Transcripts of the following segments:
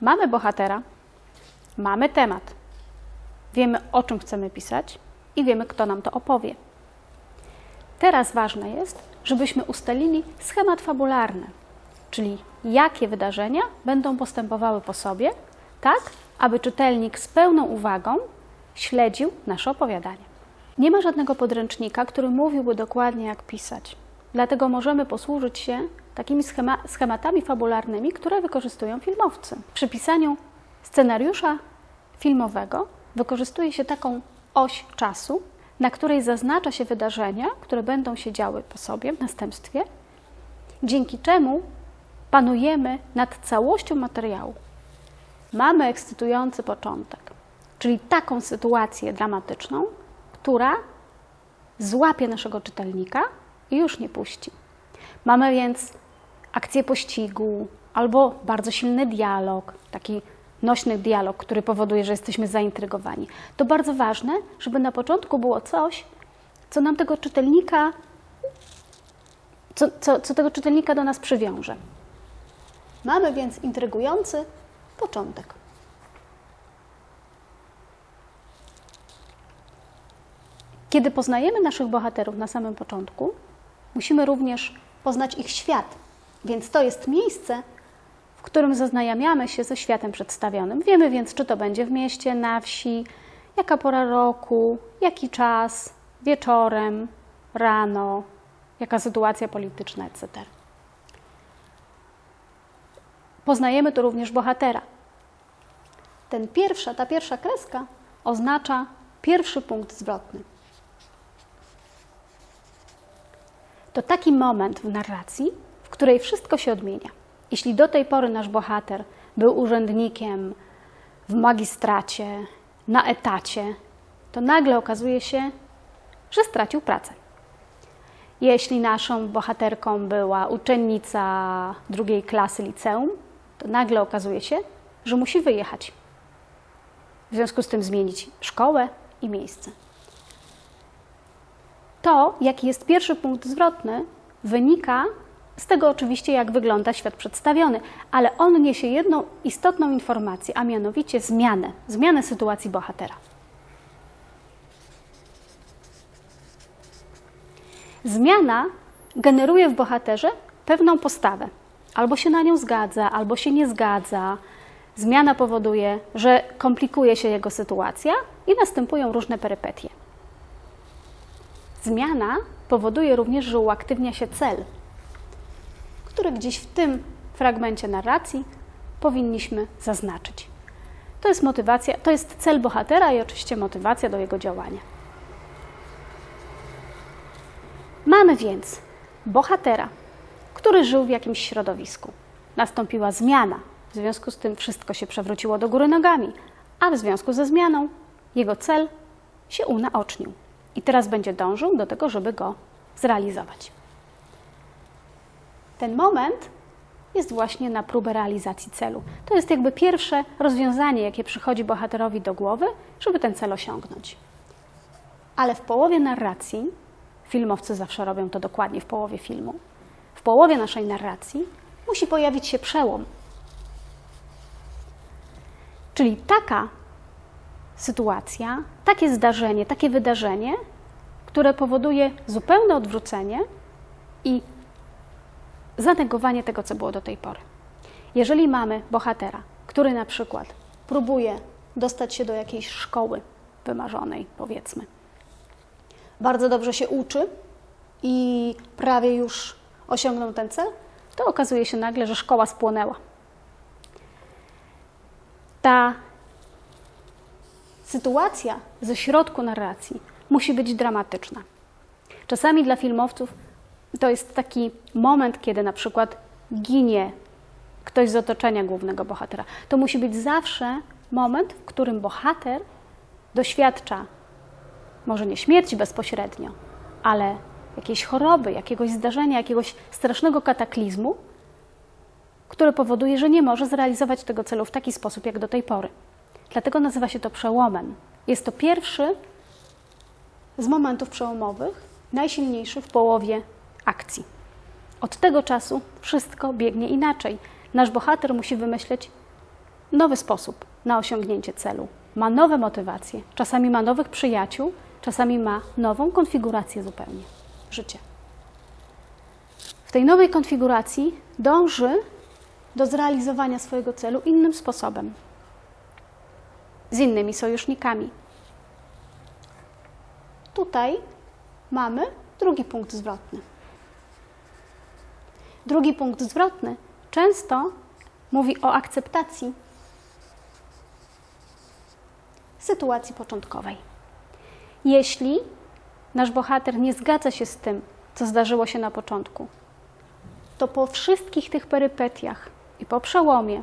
Mamy bohatera, mamy temat, wiemy o czym chcemy pisać i wiemy, kto nam to opowie. Teraz ważne jest, żebyśmy ustalili schemat fabularny, czyli jakie wydarzenia będą postępowały po sobie, tak aby czytelnik z pełną uwagą śledził nasze opowiadanie. Nie ma żadnego podręcznika, który mówiłby dokładnie, jak pisać. Dlatego możemy posłużyć się takimi schema schematami fabularnymi, które wykorzystują filmowcy. Przy pisaniu scenariusza filmowego wykorzystuje się taką oś czasu, na której zaznacza się wydarzenia, które będą się działy po sobie w następstwie, dzięki czemu panujemy nad całością materiału. Mamy ekscytujący początek, czyli taką sytuację dramatyczną, która złapie naszego czytelnika i już nie puści. Mamy więc akcję pościgu albo bardzo silny dialog, taki nośny dialog, który powoduje, że jesteśmy zaintrygowani. To bardzo ważne, żeby na początku było coś, co nam tego czytelnika, co, co, co tego czytelnika do nas przywiąże. Mamy więc intrygujący początek. Kiedy poznajemy naszych bohaterów na samym początku, musimy również poznać ich świat, więc to jest miejsce, w którym zaznajamiamy się ze światem przedstawionym. Wiemy więc, czy to będzie w mieście, na wsi, jaka pora roku, jaki czas, wieczorem, rano, jaka sytuacja polityczna, etc. Poznajemy tu również bohatera. Ten pierwsza, ta pierwsza kreska oznacza pierwszy punkt zwrotny. To taki moment w narracji, w której wszystko się odmienia. Jeśli do tej pory nasz bohater był urzędnikiem w magistracie, na etacie, to nagle okazuje się, że stracił pracę. Jeśli naszą bohaterką była uczennica drugiej klasy liceum, to nagle okazuje się, że musi wyjechać. W związku z tym zmienić szkołę i miejsce. To, jaki jest pierwszy punkt zwrotny, wynika z tego oczywiście, jak wygląda świat przedstawiony, ale on niesie jedną istotną informację, a mianowicie zmianę, zmianę sytuacji bohatera. Zmiana generuje w bohaterze pewną postawę. Albo się na nią zgadza, albo się nie zgadza. Zmiana powoduje, że komplikuje się jego sytuacja i następują różne perypetie. Zmiana powoduje również, że uaktywnia się cel, który gdzieś w tym fragmencie narracji powinniśmy zaznaczyć. To jest motywacja, to jest cel bohatera i oczywiście motywacja do jego działania. Mamy więc bohatera, który żył w jakimś środowisku. Nastąpiła zmiana, w związku z tym wszystko się przewróciło do góry nogami, a w związku ze zmianą jego cel się unaocznił. I teraz będzie dążył do tego, żeby go zrealizować. Ten moment jest właśnie na próbę realizacji celu. To jest jakby pierwsze rozwiązanie, jakie przychodzi bohaterowi do głowy, żeby ten cel osiągnąć. Ale w połowie narracji, filmowcy zawsze robią to dokładnie w połowie filmu, w połowie naszej narracji musi pojawić się przełom. Czyli taka sytuacja, takie zdarzenie, takie wydarzenie, które powoduje zupełne odwrócenie i zanegowanie tego, co było do tej pory. Jeżeli mamy bohatera, który na przykład próbuje dostać się do jakiejś szkoły wymarzonej, powiedzmy, bardzo dobrze się uczy i prawie już osiągnął ten cel, to okazuje się nagle, że szkoła spłonęła. Ta sytuacja ze środku narracji musi być dramatyczna. Czasami dla filmowców to jest taki moment, kiedy na przykład ginie ktoś z otoczenia głównego bohatera. To musi być zawsze moment, w którym bohater doświadcza może nie śmierci bezpośrednio, ale jakiejś choroby, jakiegoś zdarzenia, jakiegoś strasznego kataklizmu, które powoduje, że nie może zrealizować tego celu w taki sposób jak do tej pory. Dlatego nazywa się to przełomem. Jest to pierwszy z momentów przełomowych, najsilniejszy w połowie akcji. Od tego czasu wszystko biegnie inaczej. Nasz bohater musi wymyśleć nowy sposób na osiągnięcie celu, ma nowe motywacje, czasami ma nowych przyjaciół, czasami ma nową konfigurację zupełnie życia. W tej nowej konfiguracji dąży do zrealizowania swojego celu innym sposobem, z innymi sojusznikami. Tutaj mamy drugi punkt zwrotny. Drugi punkt zwrotny często mówi o akceptacji sytuacji początkowej. Jeśli nasz bohater nie zgadza się z tym, co zdarzyło się na początku, to po wszystkich tych perypetiach i po przełomie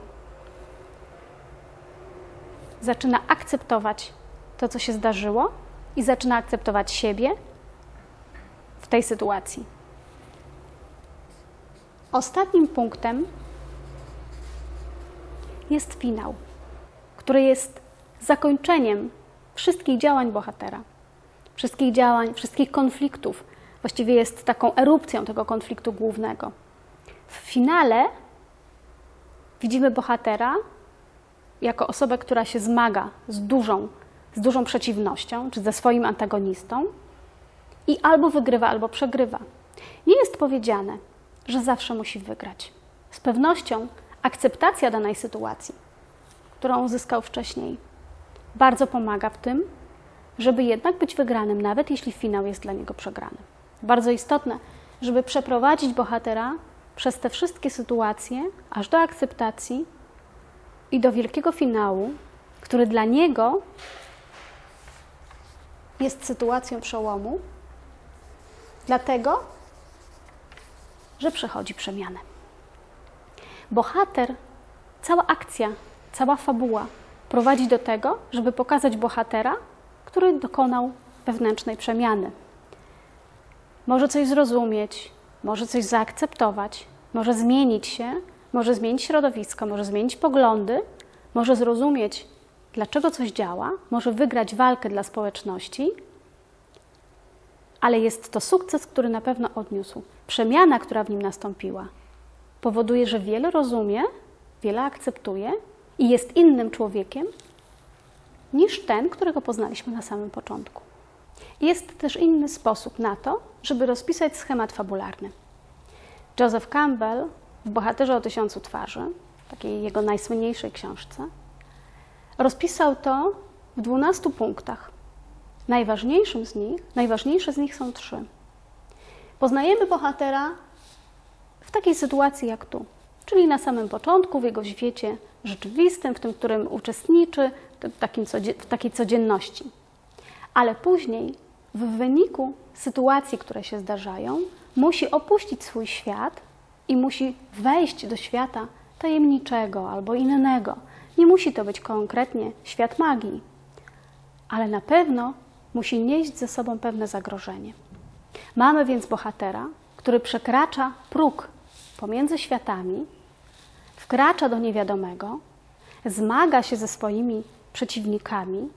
zaczyna akceptować to, co się zdarzyło i zaczyna akceptować siebie w tej sytuacji. Ostatnim punktem jest finał, który jest zakończeniem wszystkich działań bohatera, wszystkich działań, wszystkich konfliktów. Właściwie jest taką erupcją tego konfliktu głównego. W finale widzimy bohatera jako osobę, która się zmaga z dużą, z dużą przeciwnością, czy ze swoim antagonistą i albo wygrywa, albo przegrywa. Nie jest powiedziane, że zawsze musi wygrać. Z pewnością akceptacja danej sytuacji, którą uzyskał wcześniej, bardzo pomaga w tym, żeby jednak być wygranym, nawet jeśli finał jest dla niego przegrany. Bardzo istotne, żeby przeprowadzić bohatera przez te wszystkie sytuacje, aż do akceptacji i do wielkiego finału, który dla niego jest sytuacją przełomu, dlatego, że przechodzi przemianę. Bohater, cała akcja, cała fabuła prowadzi do tego, żeby pokazać bohatera, który dokonał wewnętrznej przemiany. Może coś zrozumieć, może coś zaakceptować, może zmienić się, może zmienić środowisko, może zmienić poglądy, może zrozumieć, dlaczego coś działa, może wygrać walkę dla społeczności, ale jest to sukces, który na pewno odniósł. Przemiana, która w nim nastąpiła, powoduje, że wiele rozumie, wiele akceptuje i jest innym człowiekiem niż ten, którego poznaliśmy na samym początku. Jest też inny sposób na to, żeby rozpisać schemat fabularny. Joseph Campbell w Bohaterze o tysiącu twarzy, takiej jego najsłynniejszej książce, rozpisał to w dwunastu punktach. Najważniejszym z nich, najważniejsze z nich są trzy. Poznajemy bohatera w takiej sytuacji jak tu, czyli na samym początku, w jego świecie rzeczywistym, w tym, którym uczestniczy, w, takim, w takiej codzienności. Ale później, w wyniku sytuacji, które się zdarzają, musi opuścić swój świat i musi wejść do świata tajemniczego albo innego. Nie musi to być konkretnie świat magii, ale na pewno musi nieść ze sobą pewne zagrożenie. Mamy więc bohatera, który przekracza próg pomiędzy światami, wkracza do niewiadomego, zmaga się ze swoimi przeciwnikami,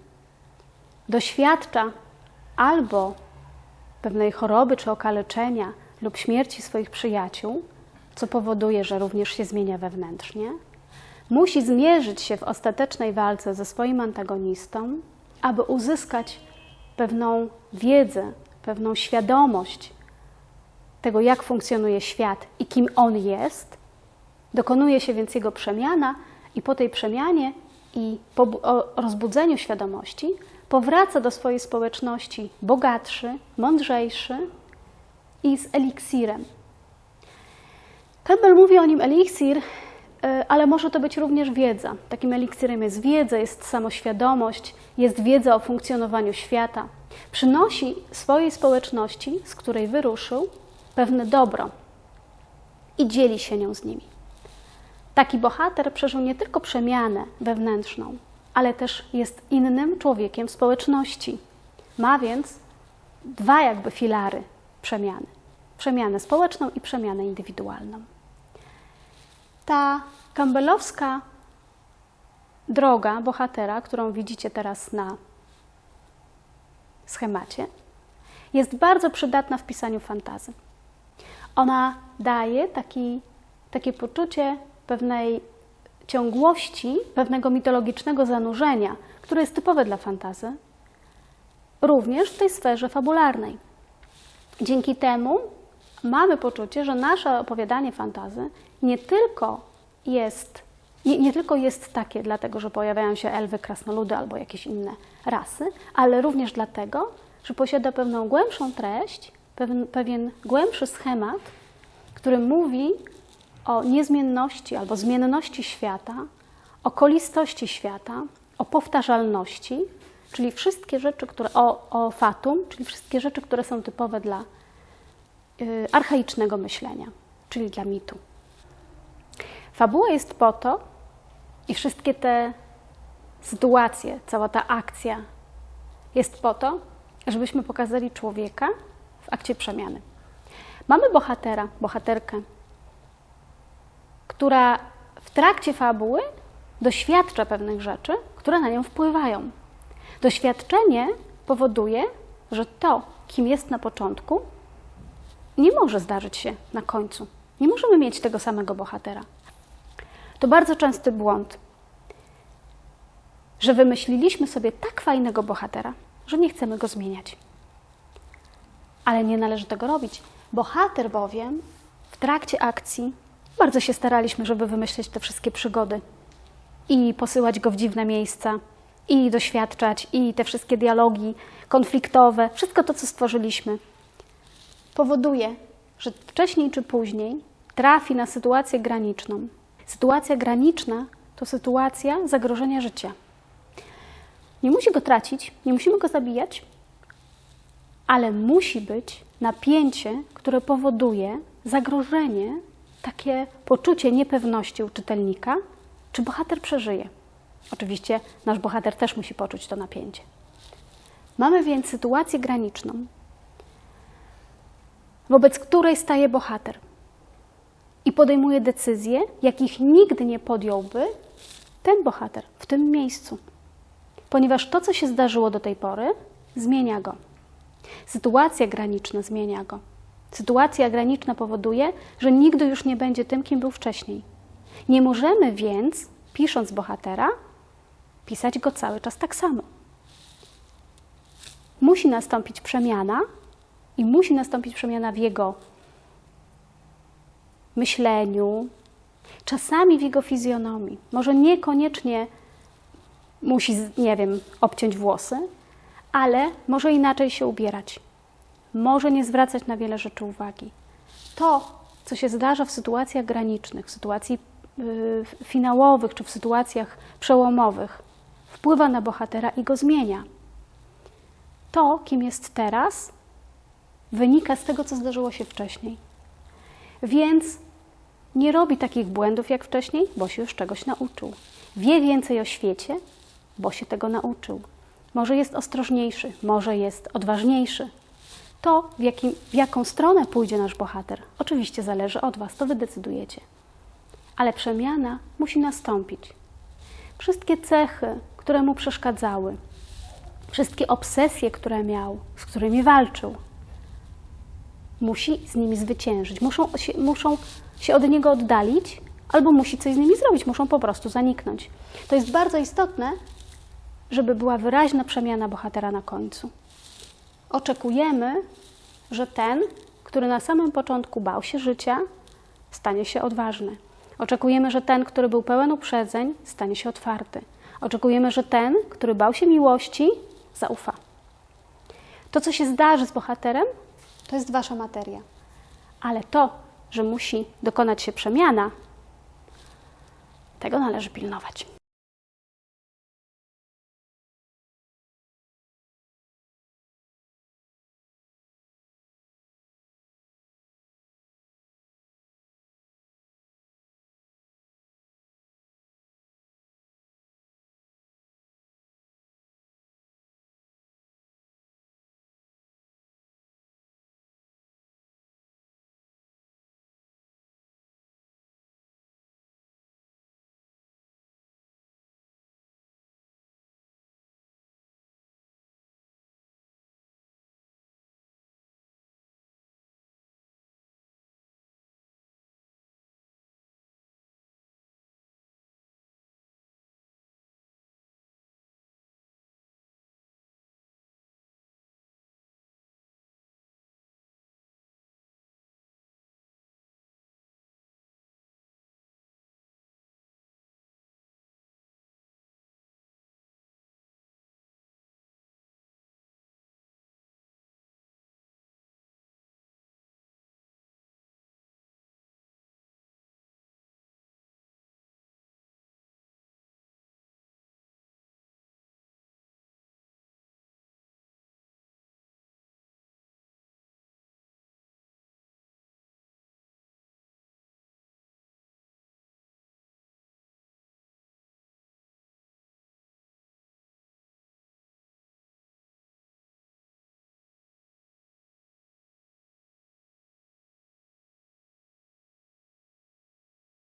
doświadcza albo pewnej choroby czy okaleczenia lub śmierci swoich przyjaciół, co powoduje, że również się zmienia wewnętrznie, musi zmierzyć się w ostatecznej walce ze swoim antagonistą, aby uzyskać pewną wiedzę, pewną świadomość tego, jak funkcjonuje świat i kim on jest. Dokonuje się więc jego przemiana, i po tej przemianie i po rozbudzeniu świadomości powraca do swojej społeczności bogatszy, mądrzejszy i z eliksirem. Campbell mówi o nim eliksir, ale może to być również wiedza. Takim eliksirem jest wiedza, jest samoświadomość, jest wiedza o funkcjonowaniu świata. Przynosi swojej społeczności, z której wyruszył, pewne dobro i dzieli się nią z nimi. Taki bohater przeżył nie tylko przemianę wewnętrzną, ale też jest innym człowiekiem w społeczności. Ma więc dwa jakby filary przemiany: przemianę społeczną i przemianę indywidualną. Ta campbellowska droga bohatera, którą widzicie teraz na schemacie, jest bardzo przydatna w pisaniu fantazy. Ona daje taki, takie poczucie pewnej ciągłości pewnego mitologicznego zanurzenia, które jest typowe dla fantazy, również w tej sferze fabularnej. Dzięki temu mamy poczucie, że nasze opowiadanie fantazy nie tylko jest, nie, nie tylko jest takie, dlatego że pojawiają się elwy, krasnoludy albo jakieś inne rasy, ale również dlatego, że posiada pewną głębszą treść, pewien, pewien głębszy schemat, który mówi o niezmienności albo zmienności świata, o kolistości świata, o powtarzalności, czyli wszystkie rzeczy, które, o, o fatum, czyli wszystkie rzeczy, które są typowe dla archaicznego myślenia, czyli dla mitu. Fabuła jest po to, i wszystkie te sytuacje, cała ta akcja jest po to, żebyśmy pokazali człowieka w akcie przemiany. Mamy bohatera, bohaterkę, która w trakcie fabuły doświadcza pewnych rzeczy, które na nią wpływają. Doświadczenie powoduje, że to, kim jest na początku, nie może zdarzyć się na końcu. Nie możemy mieć tego samego bohatera. To bardzo częsty błąd, że wymyśliliśmy sobie tak fajnego bohatera, że nie chcemy go zmieniać. Ale nie należy tego robić. Bohater bowiem w trakcie akcji bardzo się staraliśmy, żeby wymyślić te wszystkie przygody i posyłać go w dziwne miejsca, i doświadczać, i te wszystkie dialogi konfliktowe, wszystko to, co stworzyliśmy, powoduje, że wcześniej czy później trafi na sytuację graniczną. Sytuacja graniczna to sytuacja zagrożenia życia. Nie musi go tracić, nie musimy go zabijać, ale musi być napięcie, które powoduje zagrożenie, takie poczucie niepewności u czytelnika, czy bohater przeżyje. Oczywiście nasz bohater też musi poczuć to napięcie. Mamy więc sytuację graniczną, wobec której staje bohater i podejmuje decyzje, jakich nigdy nie podjąłby ten bohater w tym miejscu, ponieważ to, co się zdarzyło do tej pory, zmienia go. Sytuacja graniczna zmienia go. Sytuacja graniczna powoduje, że nigdy już nie będzie tym, kim był wcześniej. Nie możemy więc, pisząc bohatera, pisać go cały czas tak samo. Musi nastąpić przemiana i musi nastąpić przemiana w jego myśleniu, czasami w jego fizjonomii. Może niekoniecznie musi, nie wiem, obciąć włosy, ale może inaczej się ubierać. Może nie zwracać na wiele rzeczy uwagi. To, co się zdarza w sytuacjach granicznych, w sytuacji yy, finałowych czy w sytuacjach przełomowych, wpływa na bohatera i go zmienia. To, kim jest teraz, wynika z tego, co zdarzyło się wcześniej. Więc nie robi takich błędów jak wcześniej, bo się już czegoś nauczył. Wie więcej o świecie, bo się tego nauczył. Może jest ostrożniejszy, może jest odważniejszy. To, w, jakim, w jaką stronę pójdzie nasz bohater, oczywiście zależy od Was, to Wy decydujecie. Ale przemiana musi nastąpić. Wszystkie cechy, które mu przeszkadzały, wszystkie obsesje, które miał, z którymi walczył, musi z nimi zwyciężyć. Muszą się, muszą się od niego oddalić, albo musi coś z nimi zrobić, muszą po prostu zaniknąć. To jest bardzo istotne, żeby była wyraźna przemiana bohatera na końcu. Oczekujemy, że ten, który na samym początku bał się życia, stanie się odważny. Oczekujemy, że ten, który był pełen uprzedzeń, stanie się otwarty. Oczekujemy, że ten, który bał się miłości, zaufa. To, co się zdarzy z bohaterem, to jest wasza materia. Ale to, że musi dokonać się przemiana, tego należy pilnować.